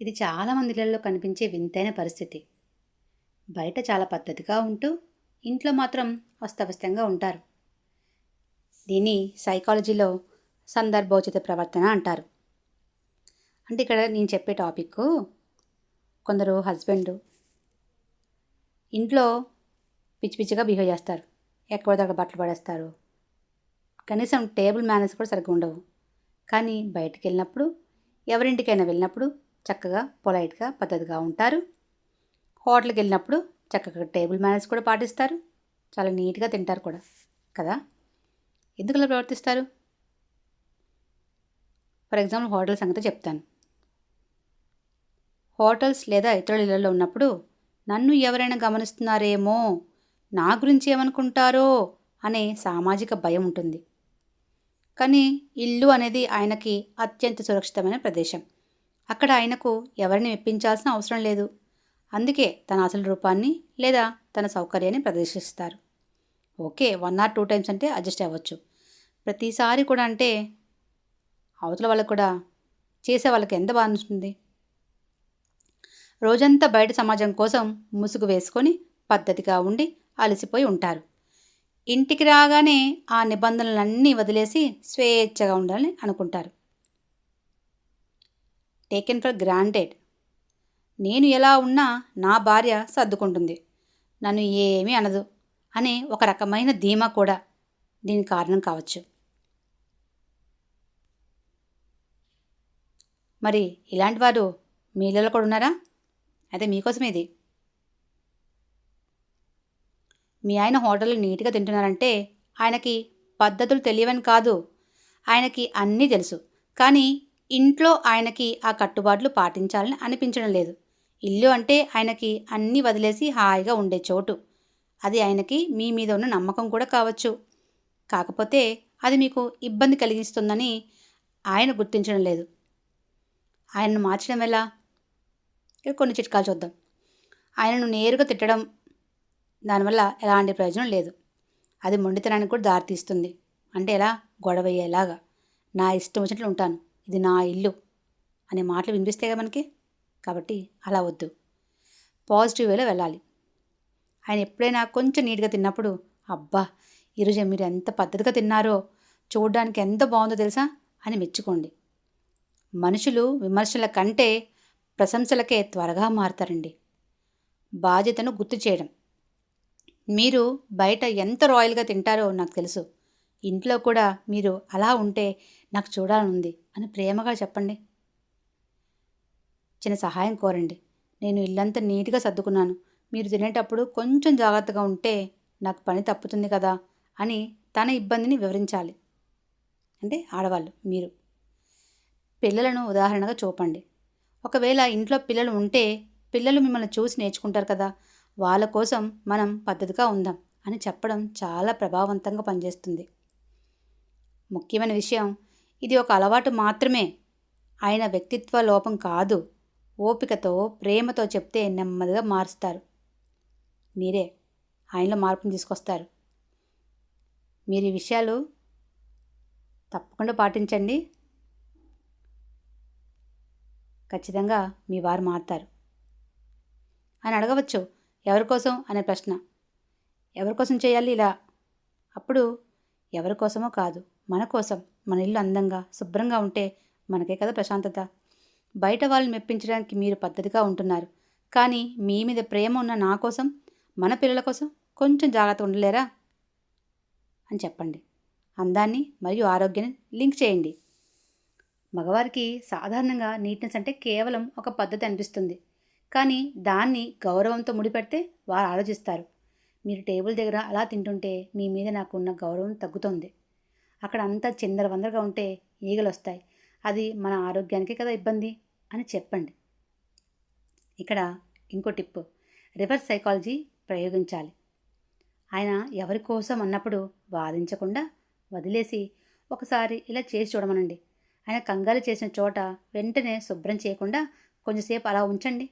ఇది చాలా మందిలలో కనిపించే వింతైన పరిస్థితి. బయట చాలా పద్ధతిగా ఉంటూ ఇంట్లో మాత్రం అస్తవ్యస్తంగా ఉంటారు. దీన్ని సైకాలజీలో సందర్భోచిత ప్రవర్తన అంటారు. అంటే ఇక్కడ నేను చెప్పే టాపిక్ కొందరు హస్బెండ్ ఇంట్లో పిచ్చి పిచ్చిగా బిహేవ్ చేస్తారు. ఎక్కడ అక్కడ బట్టలు పడేస్తారు. కనీసం టేబుల్ మేనర్స్ కూడా సరిగ్గా ఉండవు. కానీ బయటికి వెళ్ళినప్పుడు ఎవరింటికైనా వెళ్ళినప్పుడు చక్కగా పొలైట్గా పద్ధతిగా ఉంటారు. హోటల్కి వెళ్ళినప్పుడు చక్కగా టేబుల్ మేనర్స్ కూడా పాటిస్తారు. చాలా నీట్గా తింటారు కూడా కదా? ఎందుకు అలా ప్రవర్తిస్తారు? ఫర్ ఎగ్జాంపుల్ హోటల్ సంగతి చెప్తాను. హోటల్స్ లేదా ఇతరుల ఇళ్ళలో ఉన్నప్పుడు నన్ను ఎవరైనా గమనిస్తున్నారేమో నా గురించి ఏమనుకుంటారో అనే సామాజిక భయం ఉంటుంది. కానీ ఇల్లు అనేది ఆయనకి అత్యంత సురక్షితమైన ప్రదేశం. అక్కడ ఆయనకు ఎవరిని మెప్పించాల్సిన అవసరం లేదు. అందుకే తన అసలు రూపాన్ని లేదా తన సౌకర్యాన్ని ప్రదర్శిస్తారు. Okay one or two times అంటే అడ్జస్ట్ అవ్వచ్చు. ప్రతిసారి కూడా అంటే అవతల వాళ్ళకు కూడా చేసే వాళ్ళకి ఎంత బాగా అనిపిస్తుంది? రోజంతా బయట సమాజం కోసం ముసుగు వేసుకొని పద్ధతిగా ఉండి అలసిపోయి ఉంటారు. ఇంటికి రాగానే ఆ నిబంధనలన్నీ వదిలేసి స్వేచ్ఛగా ఉండాలని అనుకుంటారు. టేకెన్ ఫర్ గ్రాంటెడ్ నేను ఎలా ఉన్నా నా భార్య సర్దుకుంటుంది. నన్ను ఏమీ అనదు అనే ఒక రకమైన ధీమా కూడా దీనికి కారణం కావచ్చు. మరి ఇలాంటి వారు మీలలో కూడా ఉన్నారా? అయితే మీకోసం ఇది. మీ ఆయన హోటల్ నీట్గా తింటున్నారంటే ఆయనకి పద్ధతులు తెలియవని కాదు. ఆయనకి అన్నీ తెలుసు. కానీ ఇంట్లో ఆయనకి ఆ కట్టుబాట్లు పాటించాలని అనిపించడం లేదు. ఇల్లు అంటే ఆయనకి అన్నీ వదిలేసి హాయిగా ఉండే చోటు. అది ఆయనకి మీ మీద ఉన్న నమ్మకం కూడా కావచ్చు. కాకపోతే అది మీకు ఇబ్బంది కలిగిస్తుందని ఆయన గుర్తించడం లేదు. ఆయనను మార్చడం ఎలా? ఇక్కడ కొన్ని చిట్కాలు చూద్దాం. ఆయనను నేరుగా తిట్టడం దానివల్ల ఎలాంటి ప్రయోజనం లేదు. అది మొండితనానికి కూడా దారితీస్తుంది. అంటే ఎలా? గొడవ అయ్యేలాగా. నా ఇష్టం వచ్చినట్లు ఉంటాను. ఇది నా ఇల్లు అనే మాటలు వినిపిస్తాయి కదా మనకి? కాబట్టి అలా వద్దు. పాజిటివ్ వేలో వెళ్ళాలి. ఆయన ఎప్పుడైనా కొంచెం నీట్గా తిన్నప్పుడు అబ్బా ఈరోజు మీరు ఎంత పద్ధతిగా తిన్నారో చూడడానికి ఎంత బాగుందో తెలుసా? అని మెచ్చుకోండి. మనుషులు విమర్శల కంటే ప్రశంసలకే త్వరగా మారుతారండి. బాధ్యతను గుర్తు చేయడం. మీరు బయట ఎంత రాయల్గా తింటారో నాకు తెలుసు. ఇంట్లో కూడా మీరు అలా ఉంటే నాకు చూడాలనుంది అని ప్రేమగా చెప్పండి. చిన్న సహాయం కోరండి. నేను ఇల్లంతా నీట్గా సర్దుకున్నాను. మీరు తినేటప్పుడు కొంచెం జాగ్రత్తగా ఉంటే నాకు పని తప్పుతుంది కదా అని తన ఇబ్బందిని వివరించాలి. అంటే ఆడవాళ్ళు మీరు. పిల్లలను ఉదాహరణగా చూపండి. ఒకవేళ ఇంట్లో పిల్లలు ఉంటే పిల్లలు మిమ్మల్ని చూసి నేర్చుకుంటారు కదా వాళ్ళ కోసం మనం పద్ధతిగా ఉందాం అని చెప్పడం చాలా ప్రభావవంతంగా పనిచేస్తుంది. ముఖ్యమైన విషయం. ఇది ఒక అలవాటు మాత్రమే. ఆయన వ్యక్తిత్వ లోపం కాదు. ఓపికతో ప్రేమతో చెప్తే నెమ్మదిగా మారుస్తారు. మీరే ఆయనలో మార్పును తీసుకొస్తారు. మీరు ఈ విషయాలు తప్పకుండా పాటించండి. ఖచ్చితంగా మీ వారు మారుతారు. అని అడగవచ్చు. ఎవరి కోసం? అనే ప్రశ్న. ఎవరి కోసం చేయాలి ఇలా? అప్పుడు ఎవరి కోసమో కాదు. మన కోసం మన ఇల్లు అందంగా శుభ్రంగా ఉంటే మనకే కదా ప్రశాంతత. బయట వాళ్ళని మెప్పించడానికి మీరు పద్ధతిగా ఉంటున్నారు. కానీ మీ మీద ప్రేమ ఉన్న నా కోసం మన పిల్లల కోసం కొంచెం జాగ్రత్త ఉండలేరా? అని చెప్పండి. అందాన్ని మరియు ఆరోగ్యాన్ని లింక్ చేయండి. మగవారికి సాధారణంగా నీట్నెస్ అంటే కేవలం ఒక పద్ధతి అనిపిస్తుంది. కానీ దాన్ని గౌరవంతో ముడిపెడితే వారు ఆలోచిస్తారు. మీరు టేబుల్ దగ్గర అలా తింటుంటే మీ మీద నాకు ఉన్న గౌరవం తగ్గుతుంది. అక్కడ అంతా చిందరవందరగా ఉంటే ఈగలు వస్తాయి అది మన ఆరోగ్యానికి కదా ఇబ్బంది అని చెప్పండి. ఇక్కడ ఇంకో టిప్పు రివర్స్ సైకాలజీ ప్రయోగించాలి. ఆయన ఎవరి కోసం అన్నప్పుడు వాదించకుండా వదిలేసి ఒకసారి ఇలా చేసి చూడమనండి. ఆయన కంగారు చేసిన చోట వెంటనే శుభ్రం చేయకుండా కొంచెంసేపు అలా ఉంచండి.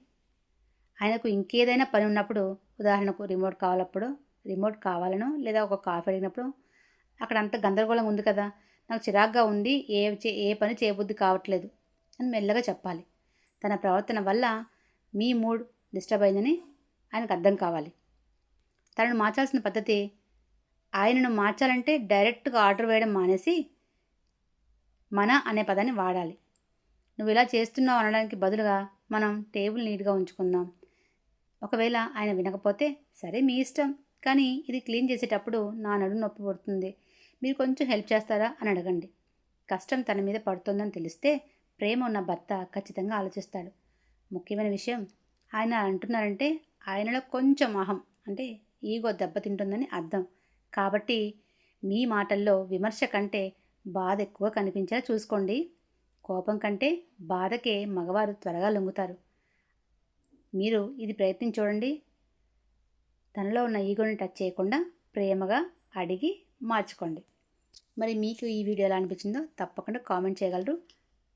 ఆయనకు ఇంకేదైనా పని ఉన్నప్పుడు ఉదాహరణకు రిమోట్ కావాలప్పుడు రిమోట్ కావాలనో లేదా ఒక కాఫీ అడిగినప్పుడు అక్కడ అంత గందరగోళంగా ఉంది కదా. నాకు చిరాగ్గా ఉండి ఏ చే- ఏ పని చేయబుద్ధి కావట్లేదు అని మెల్లగా చెప్పాలి. తన ప్రవర్తన వల్ల మీ మూడ్ డిస్టర్బ్ అయిందని ఆయనకు అర్థం కావాలి. తనను మార్చాల్సిన పద్ధతి ఆయనను మార్చాలంటే డైరెక్ట్గా ఆర్డర్ వేయడం మానేసి మన అనే పదాన్ని వాడాలి. నువ్వు ఇలా చేస్తున్నావు అనడానికి బదులుగా మనం టేబుల్ నీట్గా ఉంచుకుందాం. ఒకవేళ ఆయన వినకపోతే సరే మీ ఇష్టం. కానీ ఇది క్లీన్ చేసేటప్పుడు నా నడుము నొప్పి పడుతుంది. మీరు కొంచెం హెల్ప్ చేస్తారా అని అడగండి. కష్టం తన మీద పడుతుందని తెలిస్తే ప్రేమ ఉన్న భర్త ఖచ్చితంగా ఆలోచిస్తాడు. ముఖ్యమైన విషయం ఆయన అంటున్నారంటే ఆయనలో కొంచెం అహం అంటే ఈగో దెబ్బతింటుందని అర్థం. కాబట్టి మీ మాటల్లో విమర్శ కంటే బాధ ఎక్కువ కనిపించేలా చూసుకోండి. కోపం కంటే బాధకే మగవారు త్వరగా లొంగుతారు. మీరు ఇది ప్రయత్నం చూడండి. తనలో ఉన్న ఈగోని టచ్ చేయకుండా ప్రేమగా అడిగి మార్చుకోండి. మరి మీకు ఈ వీడియో ఎలా అనిపించిందో తప్పకుండా కామెంట్ చేయగలరు.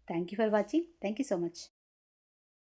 Thank you for watching thank you so much